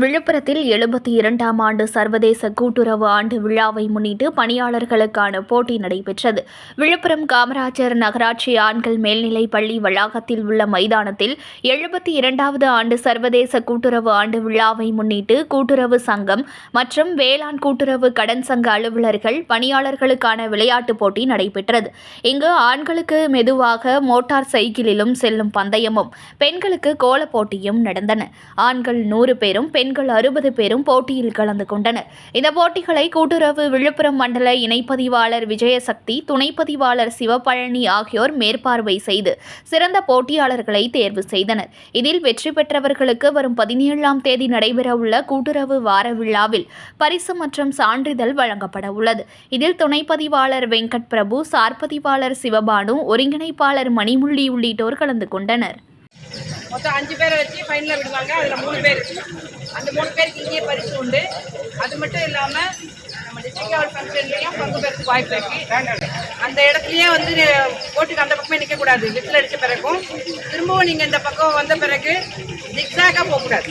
விழுப்புரத்தில் எழுபத்தி இரண்டாம் ஆண்டு சர்வதேச கூட்டுறவு ஆண்டு விழாவை முன்னிட்டு பணியாளர்களுக்கான போட்டி நடைபெற்றது. விழுப்புரம் காமராஜர் நகராட்சி ஆண்கள் மேல்நிலைப் பள்ளி வளாகத்தில் உள்ள மைதானத்தில் எழுபத்தி இரண்டாவது ஆண்டு சர்வதேச கூட்டுறவு ஆண்டு விழாவை முன்னிட்டு கூட்டுறவு சங்கம் மற்றும் வேளாண் கூட்டுறவு கடன் சங்க அலுவலர்கள் பணியாளர்களுக்கான விளையாட்டுப் போட்டி நடைபெற்றது. இங்கு ஆண்களுக்கு மெதுவாக மோட்டார் சைக்கிளிலும் செல்லும் பந்தயமும் பெண்களுக்கு கோலப் போட்டியும் நடந்தன. ஆண்கள் நூறு பேரும் பெண் பெண்கள் அறுபது பேரும் போட்டியில் கலந்து கொண்டனர். இந்த போட்டிகளை கூட்டுறவு விழுப்புரம் மண்டல இணைப்பதிவாளர் விஜயசக்தி துணைப்பதிவாளர் சிவபழனி ஆகியோர் மேற்பார்வை செய்து சிறந்த போட்டியாளர்களை தேர்வு செய்தனர். இதில் வெற்றி பெற்றவர்களுக்கு வரும் பதினேழாம் தேதி நடைபெறவுள்ள கூட்டுறவு வார விழாவில் பரிசு மற்றும் சான்றிதழ் வழங்கப்பட உள்ளது. இதில் துணைப்பதிவாளர் வெங்கட் பிரபு சார்பதிவாளர் சிவபானு ஒருங்கிணைப்பாளர் மணிமுள்ளி உள்ளிட்டோர் கலந்து கொண்டனர். மொத்தம் அஞ்சு பேரை வச்சு ஃபைனலில் விடுவாங்க. அதில் மூணு பேர் அந்த மூணு பேருக்கு இங்கேயே பரிசு உண்டு. அது மட்டும் இல்லாமல் நம்ம டிஸ்ட்ரிக்ட் லெவல் ஃபங்க்ஷன்லேயும் பங்கு பேருக்கு வாய்ப்பு இருக்கு. அந்த இடத்துலயே வந்து போட்டுக்கு அந்த பக்கமே நிற்கக்கூடாது விசில் அடித்த பிறகும் திரும்பவும் நீங்கள் இந்த பக்கம் வந்த பிறகு ஜிக்ஸாக போகக்கூடாது.